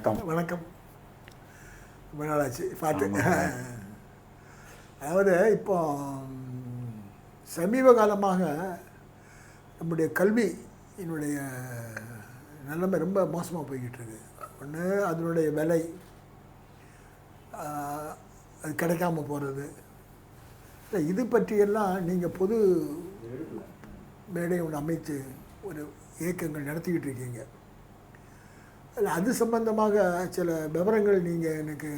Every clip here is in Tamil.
வணக்கம். வணக்கம். ரொம்ப நாளாச்சு பார்த்து. அதாவது இப்போ சமீப காலமாக நம்முடைய கல்வியினுடைய நிலைமை ரொம்ப மோசமாக போய்கிட்டு இருக்கு ஒன்று அதனுடைய விலை அது கிடைக்காம போகிறது இல்லை இது பற்றியெல்லாம் நீங்கள் பொது மேடை ஒன்று அமைத்து ஒரு இயக்கங்கள் நடத்திக்கிட்டு இருக்கீங்க. இல்லை அது சம்பந்தமாக சில விவரங்கள் நீங்கள் எனக்கு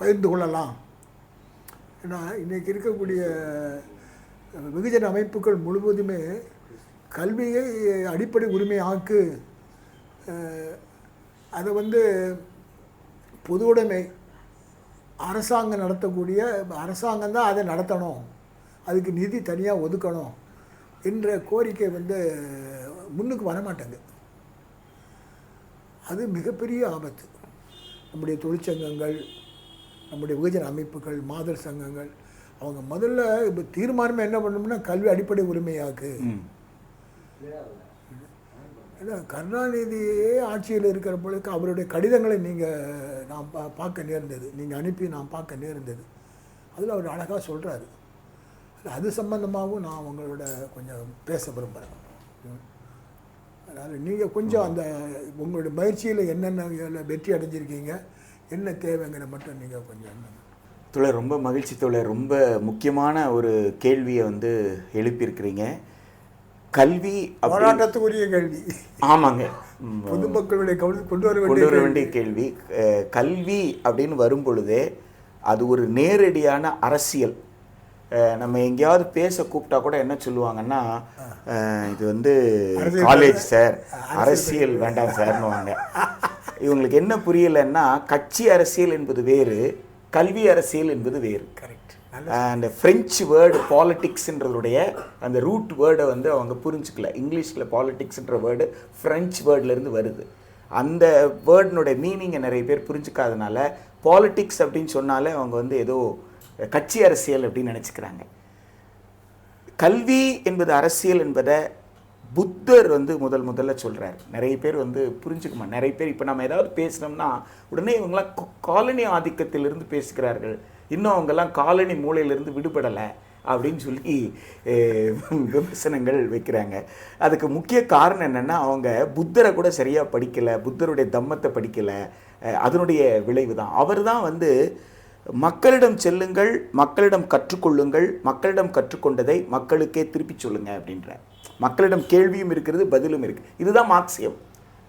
பகிர்ந்து கொள்ளலாம். ஏன்னா இன்றைக்கி இருக்கக்கூடிய வெகுஜன அமைப்புகள் முழுவதுமே கல்வியை அடிப்படை உரிமை ஆக்கு அதை வந்து பொதுவுடைமை அரசாங்கம் நடத்தக்கூடிய அரசாங்கம் தான் அதை நடத்தணும். அதுக்கு நிதி தனியாக ஒதுக்கணும் என்ற கோரிக்கை வந்து முன்னுக்கு வரமாட்டேங்குது. அது மிகப்பெரிய ஆபத்து. நம்முடைய தொழிற்சங்கங்கள் நம்முடைய வெகுஜன அமைப்புகள் மாதர் சங்கங்கள் அவங்க முதல்ல இப்போ தீர்மானமே என்ன பண்ணணும்னா கல்வி அடிப்படை உரிமையாக்கு. ஏன்னா கருணாநிதியே ஆட்சியில் இருக்கிற பொழுது அவருடைய கடிதங்களை நீங்கள் நான் பா பார்க்க நேர்ந்தது. நீங்கள் அனுப்பி நான் பார்க்க நேர்ந்தது. அதில் அவர் அழகாக சொல்கிறாரு அது சம்பந்தமாகவும் நான் உங்களோட கொஞ்சம் பேச விரும்புகிறேன் அதனால் நீங்கள் கொஞ்சம் அந்த உங்களுடைய முயற்சியில் என்னென்ன வெற்றி அடைஞ்சிருக்கீங்க என்ன தேவைங்கிற மட்டும் நீங்கள் கொஞ்சம் தோழர் ரொம்ப மகிழ்ச்சி தோழர். ரொம்ப முக்கியமான ஒரு கேள்வியை வந்து எழுப்பியிருக்கிறீங்க. கல்வி போராட்டத்துக்குரிய கேள்வி. ஆமாங்க. பொதுமக்களுடைய கவனத்துக்கு கொண்டு வர கொண்டு வர வேண்டிய கேள்வி. கல்வி அப்படின்னு வரும் பொழுதே அது ஒரு நேரடியான அரசியல். நம்ம எங்கேயாவது பேச கூப்பிட்டா கூட என்ன சொல்லுவாங்கன்னா இது வந்து காலேஜ். சார் அரசியல் வேண்டாம் சார்னுவாங்க இவங்களுக்கு என்ன புரியலைன்னா கட்சி அரசியல் என்பது வேறு கல்வி அரசியல் என்பது வேறு. கரெக்ட் அந்த ஃப்ரெஞ்சு வேர்டு பாலிட்டிக்ஸ்ன்றதுடைய அந்த ரூட் வேர்டை வந்து அவங்க புரிஞ்சுக்கல. இங்கிலீஷில் பாலிட்டிக்ஸ்ன்ற வேர்டு ஃப்ரெஞ்சு வேர்ட்லேருந்து வருது. அந்த வேர்டினுடைய மீனிங்கை நிறைய பேர் புரிஞ்சுக்காதனால பாலிட்டிக்ஸ் அப்படின்னு சொன்னாலே அவங்க வந்து ஏதோ கட்சி அரசியல் அப்படின்னு நினச்சிக்கிறாங்க. கல்வி என்பது அரசியல் என்பதை புத்தர் வந்து முதல் முதல்ல சொல்கிறார் நிறைய பேர் வந்து புரிஞ்சுக்குமா? நிறைய பேர் இப்போ நம்ம ஏதாவது பேசினோம்னா உடனே இவங்கெல்லாம் காலனி ஆதிக்கத்திலிருந்து பேசுகிறார்கள் இன்னும் அவங்கெல்லாம் காலனி மூலையிலிருந்து விடுபடலை அப்படின்னு சொல்லி விமர்சனங்கள் வைக்கிறாங்க. அதுக்கு முக்கிய காரணம் என்னென்னா அவங்க புத்தரை கூட சரியாக படிக்கலை. புத்தருடைய தம்மத்தை படிக்கலை. அதனுடைய விளைவு தான் அவர் தான் வந்து மக்களிடம் செல்லுங்கள் மக்களிடம் கற்றுக்கொள்ளுங்கள் மக்களிடம் கற்றுக்கொண்டதை மக்களுக்கே திருப்பிச் சொல்லுங்கள் அப்படின்ற. மக்களிடம் கேள்வியும் இருக்கிறது பதிலும் இருக்குது இதுதான் மார்க்சியம்.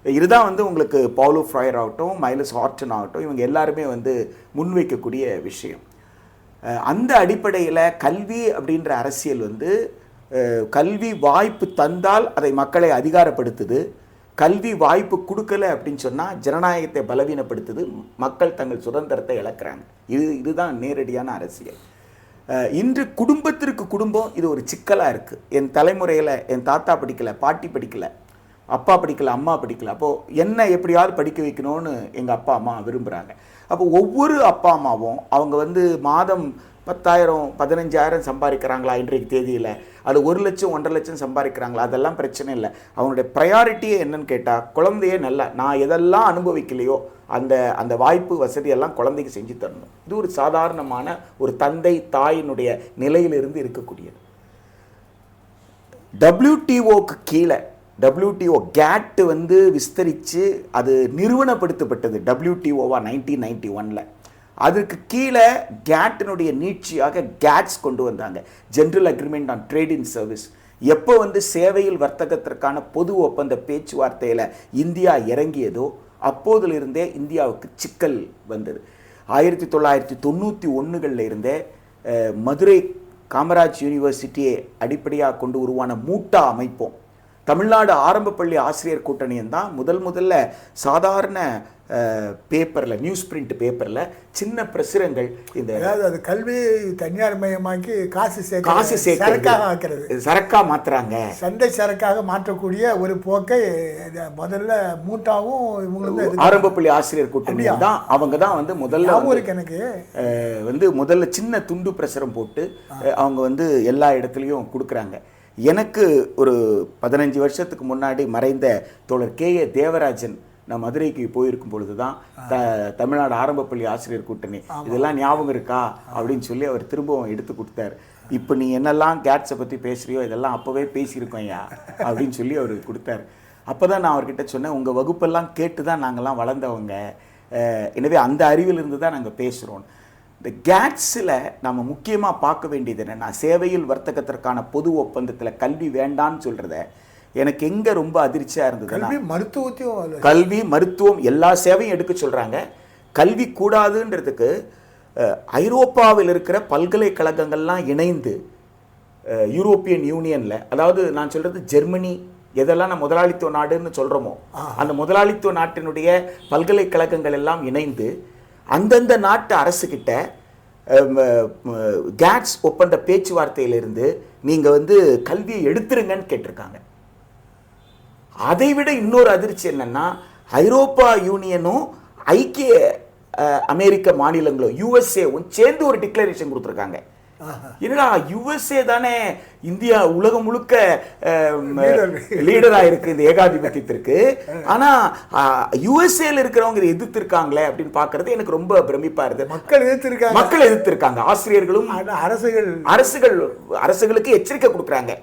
இதுதான் வந்து உங்களுக்கு பாலோ ஃப்ராயர் ஆகட்டும் மைலஸ் ஹார்டன் ஆகட்டும் இவங்க எல்லாருமே வந்து முன்வைக்கக்கூடிய விஷயம். அந்த அடிப்படையில் கல்வி அப்படின்ற அரசியல் வந்து கல்வி வாய்ப்பு தந்தால் அதை மக்களை அதிகாரப்படுத்துது. கல்வி வாய்ப்பு கொடுக்கல அப்படின்னு சொன்னால் ஜனநாயகத்தை பலவீனப்படுத்துது. மக்கள் தங்கள் சுதந்திரத்தை இழக்கிறாங்க. இது இதுதான் நேரடியான அரசியல். இன்று குடும்பத்திற்கு குடும்பம் இது ஒரு சிக்கலாக இருக்குது என் தலைமுறையில் என் தாத்தா படிக்கலை பாட்டி படிக்கலை அப்பா படிக்கல அம்மா படிக்கலை. அப்போது என்ன எப்படியாவது படிக்க வைக்கணும்னு எங்கள் அப்பா அம்மா விரும்புகிறாங்க அப்போ ஒவ்வொரு அப்பா அம்மாவும் அவங்க வந்து மாதம் பத்தாயிரம் பதினஞ்சாயிரம் சம்பாதிக்கிறாங்களா இன்றைக்கு தேதியில்? அது ஒரு லட்சம் ஒன்றரை லட்சம் சம்பாதிக்கிறாங்களா? அதெல்லாம் பிரச்சனை இல்லை. அவனுடைய ப்ரையாரிட்டியே என்னன்னு கேட்டால் குழந்தையே நல்லா நான் எதெல்லாம் அனுபவிக்கலையோ அந்த அந்த வாய்ப்பு வசதியெல்லாம் குழந்தைக்கு செஞ்சு தரணும். இது ஒரு சாதாரணமான ஒரு தந்தை தாயினுடைய நிலையிலிருந்து இருக்கக்கூடியது. டபிள்யூடிஓக்கு கீழே டபிள்யூடிஓ கேட் வந்து விஸ்தரித்து அது நிறுவனப்படுத்தப்பட்டது டபிள்யூடிஓவா நைன்டீன் நைன்டி ஒனில் அதுக்கு கீழே கேட்டினுடைய நீட்சியாக கேட்ஸ் கொண்டு வந்தாங்க. General agreement on trade in service எப்போ வந்து சேவையில் வர்த்தகத்திற்கான பொது ஒப்பந்த பேச்சுவார்த்தையில் இந்தியா இறங்கியதோ அப்போதிலிருந்தே இந்தியாவுக்கு சிக்கல் வந்தது. ஆயிரத்தி தொள்ளாயிரத்தி தொண்ணூற்றி ஒன்றுகளில் இருந்தே மதுரை காமராஜ் யூனிவர்சிட்டியை அடிப்படையாக கொண்டு உருவான மூட்டா அமைப்போம். தமிழ்நாடு ஆரம்ப பள்ளி ஆசிரியர் கூட்டணியும் தான் முதல் முதல்ல சாதாரண பேப்பரில் நியூஸ் பிரிண்ட் பேப்பரில் சின்ன பிரசுரங்கள் இந்த அதாவது அது கல்வி தனியார் மயமாக்கி காசு சேர்க்க காசு சரக்காக ஆக்கிறது. சேர்க்கிறது சரக்கா மாத்துறாங்க. சந்தை சரக்காக மாற்றக்கூடிய ஒரு போக்கை முதல்ல மூட்டாவும் இவங்களுக்கு ஆரம்ப பள்ளி ஆசிரியர் கூட்டணி தான் அவங்க தான் வந்து முதல்ல இருக்கு எனக்கு. வந்து முதல்ல சின்ன துண்டு பிரசுரம் போட்டு அவங்க வந்து எல்லா இடத்துலையும் கொடுக்குறாங்க. எனக்கு ஒரு பதினஞ்சு வருஷத்துக்கு முன்னாடி மறைந்த தோழர் கே ஏ தேவராஜன் நான் மதுரைக்கு போயிருக்கும் பொழுது தான் த தமிழ்நாடு ஆரம்பப்பள்ளி ஆசிரியர் கூட்டணி. இதெல்லாம் ஞாபகம் இருக்கா? அப்படின்னு சொல்லி அவர் திரும்பவும் எடுத்து கொடுத்தாரு. இப்போ நீ என்னெல்லாம் கேட்ஸை பற்றி பேசுறியோ இதெல்லாம் அப்போவே பேசியிருக்கோம் ஐயா அப்படின்னு சொல்லி அவர் கொடுத்தாரு. அப்போ தான் நான் அவர்கிட்ட சொன்னேன் உங்கள் வகுப்பெல்லாம் கேட்டு தான் நாங்கள்லாம் வளர்ந்தவங்க எனவே அந்த அறிவிலிருந்து தான் நாங்கள் பேசுகிறோம் இந்த கேட்ஸில் நம்ம முக்கியமாக பார்க்க வேண்டியது என்னென்னா சேவையில் வர்த்தகத்திற்கான பொது ஒப்பந்தத்தில் கல்வி வேண்டான்னு சொல்கிறத எனக்கு எங்கே ரொம்ப அதிர்ச்சியாக இருந்ததுன்னா கல்வி மருத்துவத்தையும் கல்வி மருத்துவம் எல்லா சேவையும் எடுக்க சொல்கிறாங்க கல்வி கூடாதுன்றதுக்கு ஐரோப்பாவில் இருக்கிற பல்கலைக்கழகங்கள்லாம் இணைந்து யூரோப்பியன் யூனியனில் அதாவது நான் சொல்கிறது ஜெர்மனி எதெல்லாம் நான் முதலாளித்துவ நாடுன்னு சொல்கிறோமோ அந்த முதலாளித்துவ நாட்டினுடைய பல்கலைக்கழகங்கள் எல்லாம் இணைந்து அந்தந்த நாட்டு அரசுக்கிட்ட கேட்ஸ் ஒப்பந்த பேச்சுவார்த்தையிலிருந்து நீங்கள் வந்து கல்வியை எடுத்துருங்கன்னு கேட்டிருக்காங்க. அதை விட இன்னொரு அதிர்ச்சி என்னென்னா ஐரோப்பா யூனியனும் ஐக்கிய அமெரிக்க மாநிலங்களும் யுஎஸ்ஏவும் சேர்ந்து ஒரு டிக்ளரேஷன் கொடுத்துருக்காங்க. என்னடா யுஎஸ்ஏ தானே இந்தியா உலகம் முழுக்க லீடரா இருக்கு இந்த ஏகாதிபத்தியத்திற்கு. ஆனா யுஎஸ்ஏல இருக்கிறவங்க இதை எதிர்த்திருக்காங்களே அப்படின்னு பார்க்கிறது எனக்கு ரொம்ப பிரமிப்பா இருக்கு. மக்கள் எதிர்த்திருக்காங்க. மக்கள் எதிர்த்திருக்காங்க. ஆசிரியர்களும் அரசுகள். அரசுகள் அரசுகளுக்கு எச்சரிக்கை கொடுக்குறாங்க.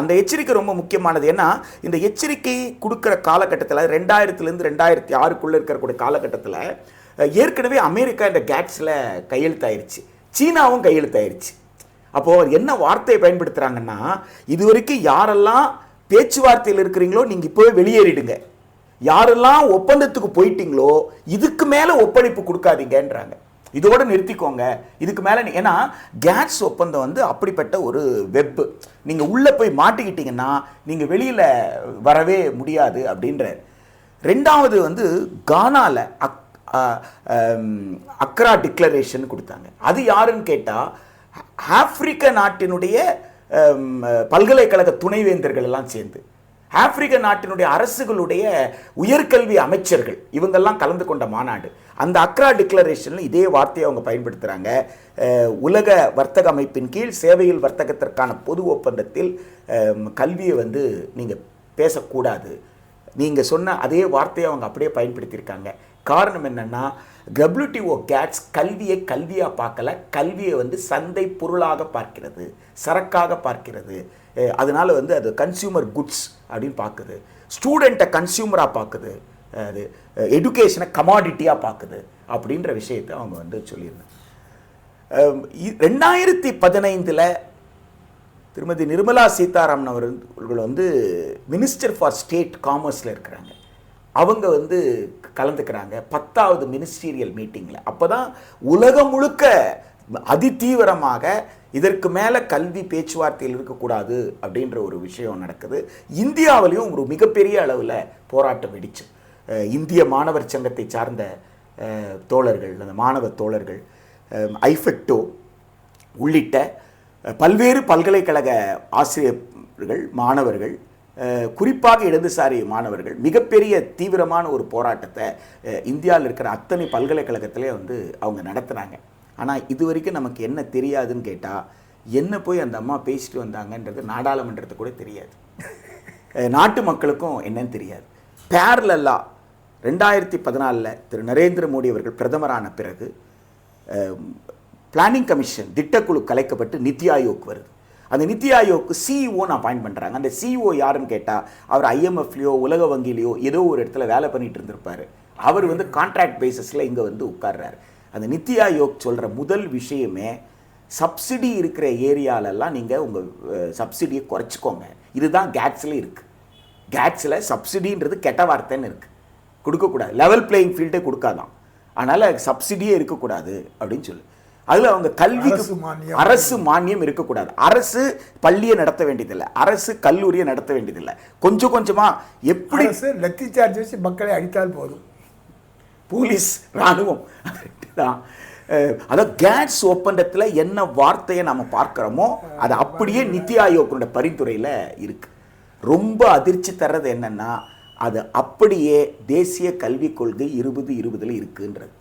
அந்த எச்சரிக்கை ரொம்ப முக்கியமானது. ஏன்னா இந்த எச்சரிக்கை கொடுக்குற காலகட்டத்தில் ரெண்டாயிரத்துலேருந்து ரெண்டாயிரத்தி ஆறுக்குள்ளே இருக்கக்கூடிய காலகட்டத்தில் ஏற்கனவே அமெரிக்கா இந்த கேட்ஸில் கையெழுத்தாயிருச்சு. சீனாவும் கையெழுத்தாயிருச்சு அப்போது என்ன வார்த்தையை பயன்படுத்துகிறாங்கன்னா இது வரைக்கும் யாரெல்லாம் பேச்சுவார்த்தையில் இருக்கிறீங்களோ நீங்கள் இப்போவே வெளியேறிடுங்க. யாரெல்லாம் ஒப்பந்தத்துக்கு போயிட்டீங்களோ இதுக்கு மேலே ஒப்படைப்பு கொடுக்காதீங்கன்றாங்க. இதோட நிறுத்திக்கோங்க. இதுக்கு மேலே ஏன்னா கேட்ஸ் ஒப்பந்தம் வந்து அப்படிப்பட்ட ஒரு வெப்பு. நீங்கள் உள்ளே போய் மாட்டிக்கிட்டீங்கன்னா நீங்கள் வெளியில் வரவே முடியாது அப்படின்றார். ரெண்டாவது வந்து கானாவில் அக் அக்ரா டிக்ளரேஷன் கொடுத்தாங்க. அது யாருன்னு கேட்டால் ஆப்பிரிக்க நாட்டினுடைய பல்கலைக்கழக துணைவேந்தர்கள் எல்லாம் சேர்ந்து. ஆப்பிரிக்க நாட்டினுடைய அரசுகளுடைய உயர்கல்வி அமைச்சர்கள் இவங்கெல்லாம் கலந்து கொண்ட மாநாடு. அந்த அக்ரா டிக்ளரேஷனில் இதே வார்த்தையை அவங்க பயன்படுத்துகிறாங்க உலக வர்த்தக அமைப்பின் கீழ் சேவையில் வர்த்தகத்திற்கான பொது ஒப்பந்தத்தில் கல்வியை வந்து நீங்கள் பேசக்கூடாது. நீங்கள் சொன்ன அதே வார்த்தையை அவங்க அப்படியே பயன்படுத்தியிருக்காங்க. காரணம் என்னென்னா டபிள்யூடிஓ கேட்ஸ் கல்வியை கல்வியாக பார்க்கல கல்வியை வந்து சந்தை பொருளாக பார்க்கிறது சரக்காக பார்க்கிறது. அதனால் வந்து அது கன்சியூமர் குட்ஸ் அப்படின்னு பார்க்குது. ஸ்டூடெண்ட்டை கன்சியூமராக பார்க்குது. அது எஜுகேஷனை கமாடிட்டியாக பார்க்குது அப்படின்ற விஷயத்தை அவங்க வந்து சொல்லியிருந்தாங்க. இ- ரெண்டாயிரத்தி பதினைந்தில் திருமதி நிர்மலா சீதாராமன் அவர்கள் வந்து மினிஸ்டர் ஃபார் ஸ்டேட் காமர்ஸில் இருக்கிறாங்க. அவங்க வந்து கலந்துக்கிறாங்க. பத்தாவது மினிஸ்டீரியல் மீட்டிங்கில் அப்போ தான் உலகம் முழுக்க அதிதீவிரமாக இதற்கு மேலே கல்வி பேச்சுவார்த்தையில் இருக்கக்கூடாது அப்படின்ற ஒரு விஷயம் நடக்குது. இந்தியாவிலையும் ஒரு மிகப்பெரிய அளவில் போராட்டம் வெடிச்சு. இந்திய மாணவர் சங்கத்தை சார்ந்த தோழர்கள் அந்த மாணவ தோழர்கள் ஐஃபெக்டோ உள்ளிட்ட பல்வேறு பல்கலைக்கழக ஆசிரியர்கள் மாணவர்கள் குறிப்பாக இடதுசாரி மாணவர்கள் மிகப்பெரிய தீவிரமான ஒரு போராட்டத்தை இந்தியாவில் இருக்கிற அத்தனை பல்கலைக்கழகத்திலே வந்து அவங்க நடத்துனாங்க. ஆனால் இது வரைக்கும் நமக்கு என்ன தெரியாதுன்னு கேட்டால் என்ன போய் அந்த அம்மா பேசிட்டு வந்தாங்கன்றது நாடாளுமன்றத்துக்கு கூட தெரியாது. நாட்டு மக்களுக்கும் என்னன்னு தெரியாது. பேரலல்லா ரெண்டாயிரத்தி பதினாலில் திரு. நரேந்திர மோடி அவர்கள் பிரதமரான பிறகு பிளானிங் கமிஷன் திட்டக்குழு கலைக்கப்பட்டு நித்தி ஆயோக் வருது. அந்த நித்தி ஆயோக்கு சிஇஓன்னு அப்பாயிண்ட் பண்ணுறாங்க அந்த சிஇஓ யாருன்னு கேட்டால் அவர் ஐஎம்எஃப்லையோ உலக வங்கியிலையோ ஏதோ ஒரு இடத்துல வேலை பண்ணிட்டு இருந்திருப்பார். அவர் வந்து கான்ட்ராக்ட் பேசிஸில் இங்கே வந்து உட்கார்றாரு. அந்த நித்தி ஆயோக் சொல்கிற முதல் விஷயமே சப்சிடி இருக்கிற ஏரியாலெல்லாம் நீங்கள் உங்கள் சப்சிடியை குறைச்சிக்கோங்க. இதுதான் கேட்ஸில் இருக்குது கேட்ஸில் சப்சிடின்றது கெட்ட வார்த்தைன்னு இருக்குது கொடுக்கக்கூடாது. லெவல் பிளேயிங் ஃபீல்டே கொடுக்காதான். அதனால் சப்சிடியே இருக்கக்கூடாது அப்படின்னு சொல்லு. அதில் அவங்க கல்விக்கு அரசு மானியம். இருக்கக்கூடாது. அரசு பள்ளியை நடத்த வேண்டியதில்லை. அரசு கல்லூரியை நடத்த வேண்டியதில்லை. கொஞ்சம் கொஞ்சமாக எப்படி லத்தி சார்ஜ் வச்சு மக்களை அடித்தால் போதும். போலீஸ் ராணுவம் அது ரெண்டு தான் அதாவது கேட்ஸ் ஒப்பந்தத்தில் என்ன வார்த்தையை நம்ம பார்க்குறோமோ அது அப்படியே நித்தி ஆயோக்கோட பரிந்துரையில் இருக்கு. ரொம்ப அதிர்ச்சி தர்றது என்னன்னா அது அப்படியே தேசிய கல்விக் கொள்கை இருபது இருபதுல இருக்குன்றது.